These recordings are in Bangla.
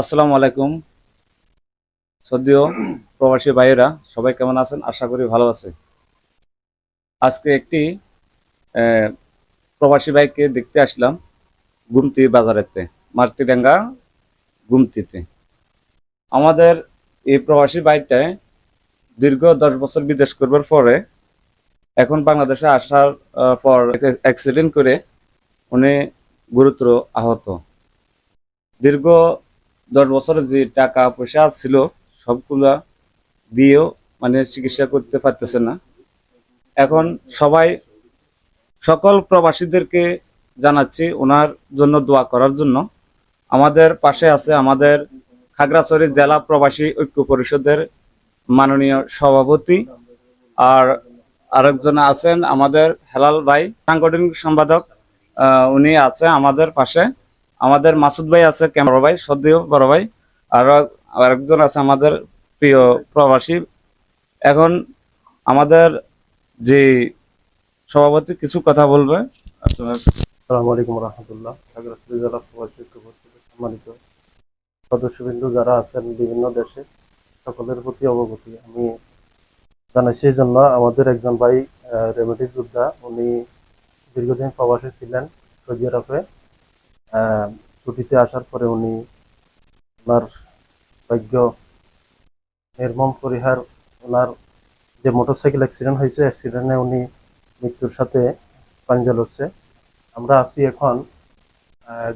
আসসালামু আলাইকুম। সদ্য প্রবাসী ভাইয়েরা, সবাই কেমন আছেন? আশা করি ভালো আছে। আজকে একটি প্রবাসী ভাইকে দেখতে আসলাম গুমতি বাজারেতে মার্কেডাঙ্গা গুমতিতে। আমাদের এই প্রবাসী ভাইটায় দীর্ঘ দশ বছর বিদেশ করবার পরে এখন বাংলাদেশে আসার পর অ্যাক্সিডেন্ট করে উনি গুরুতর আহত। দীর্ঘ দশ বছরের যে টাকা পয়সা ছিল, সবগুলা দিয়েও মানে চিকিৎসা করতে পারতেছে না। এখন সবাই সকল প্রবাসীদেরকে জানাচ্ছি ওনার জন্য দোয়া করার জন্য। আমাদের পাশে আছে আমাদের খাগড়াছড়ি জেলা প্রবাসী ঐক্য পরিষদের মাননীয় সভাপতি আর আরেকজন আছেন আমাদের হেলাল ভাই, সাংগঠনিক সম্পাদক উনি আছে আমাদের পাশে। আমাদের মাসুদ ভাই আছে ক্যামেরা ভাই, সদ্য বড় ভাই, আর আরেকজন আছে আমাদের প্রিয় প্রবাসী। এখন আমাদের যে সভাপতি কিছু কথা বলবে। আসসালামু প্রবাসী সম্মানিত সদস্যবৃন্দ যারা আছেন বিভিন্ন দেশে, সকলের প্রতি অবগতি। আমি জানাচ্ছি এই জন্য আমাদের একজন ভাই রেমেডি যোদ্ধা। উনি দীর্ঘদিন প্রবাসী ছিলেন সৌদি আরবে। ছুটিতে আসার পরে উনি ওনার ভাগ্য নির্মম পরিহার ওনার যে মোটরসাইকেল অ্যাক্সিডেন্ট হয়েছে অ্যাক্সিডেন্টে উনি মৃত্যুর সাথে পাঞ্জা লড়ছে। আমরা আছি এখন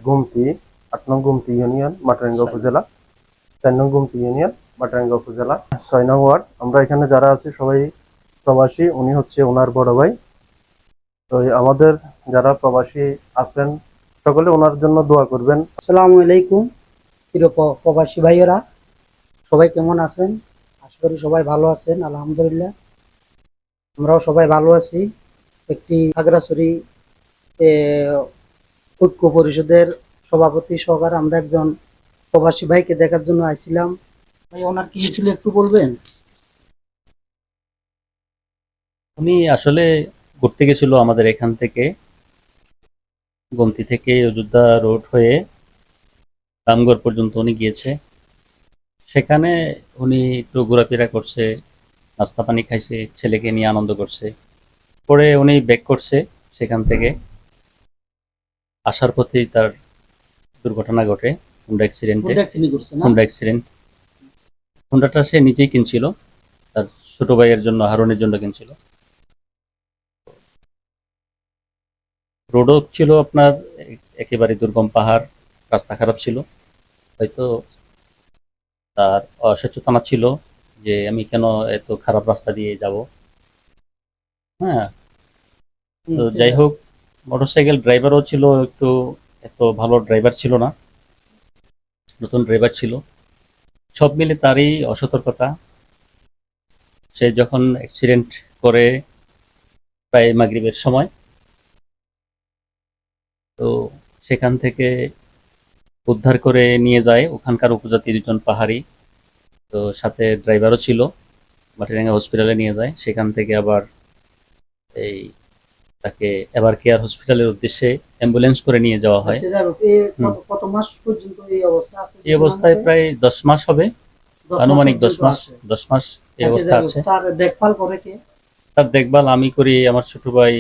গুমতি আট নং গুমতি ইউনিয়ন মাটারাঙ্গা উপজেলা। চার নং গুমতি ইউনিয়ন মাটারাঙ্গা উপজেলা। ছয় নং ওয়ার্ড। আমরা এখানে যারা আছি সবাই প্রবাসী উনি হচ্ছে ওনার বড় ভাই। তো আমাদের যারা প্রবাসী আছেন সকলে ওনার জন্য দোয়া করবেন। আসসালামু আলাইকুম প্রিয় প্রবাসী ভাইয়েরা। সবাই কেমন আছেন? আশা করি সবাই ভালো আছেন আলহামদুলিল্লাহ। আমরাও সবাই ভালো আছি। একটি খাগড়াছড়ি এ, ঐক্য পরিষদের সভাপতি সহকারে আমরা একজন প্রবাসী ভাইকে দেখার জন্য আইছিলাম। ভাই ওনার কি ছিল একটু বলবেন? উনি আসলে ঘুরতে গেছিল আমাদের এখান থেকে। গমতি থেকে অযোধ্যা রোড হয়ে রামগড় পর্যন্ত উনি গিয়েছে। সেখানে উনি একটু ঘোরাফেরা করছে নাস্তা পানি খাইছে ছেলেকে নিয়ে আনন্দ করছে। পরে উনি ব্যাক করছে সেখান থেকে। আসার পথেই তার দুর্ঘটনা ঘটে হুন্ডা অ্যাক্সিডেন্টে হুন্ডা অ্যাক্সিডেন্ট হুন্ডাটা সে নিজেই কিনছিল তার ছোট ভাইয়ের জন্য হারুনের জন্য কিনছিল। রোডও ছিল আপনার একেবারে দুর্গম পাহাড় রাস্তা খারাপ ছিল। হয়তো তার অসচেতনা ছিল যে আমি কেন এত খারাপ রাস্তা দিয়ে যাব। হ্যাঁ। তো যাই হোক মোটরসাইকেল ড্রাইভারও ছিল একটু এত ভালো ড্রাইভার ছিল না। নতুন ড্রাইভার ছিল। সব মিলে তারই অসতর্কতা। সে যখন অ্যাক্সিডেন্ট করে প্রায় মাগরিবের সময় তো সেখান থেকে উদ্ধার করে নিয়ে যায়। ওখানকার উপজাতি দুজন পাহাড়ি। তো সাথে ড্রাইভারও ছিল মাটিরাঙ্গা হসপিটালে নিয়ে যায়। সেখান থেকে আবার এই তাকে এবার কেয়ার হসপিটালের উদ্দেশ্যে অ্যাম্বুলেন্স করে নিয়ে যাওয়া হয়। আচ্ছা, এই অবস্থায় প্রায় দশ মাস হবে। আনুমানিক দশ মাস দশ মাস এই আচ্ছা, অবস্থা আছে। তার দেখভাল আমি করি আমার ছোট ভাই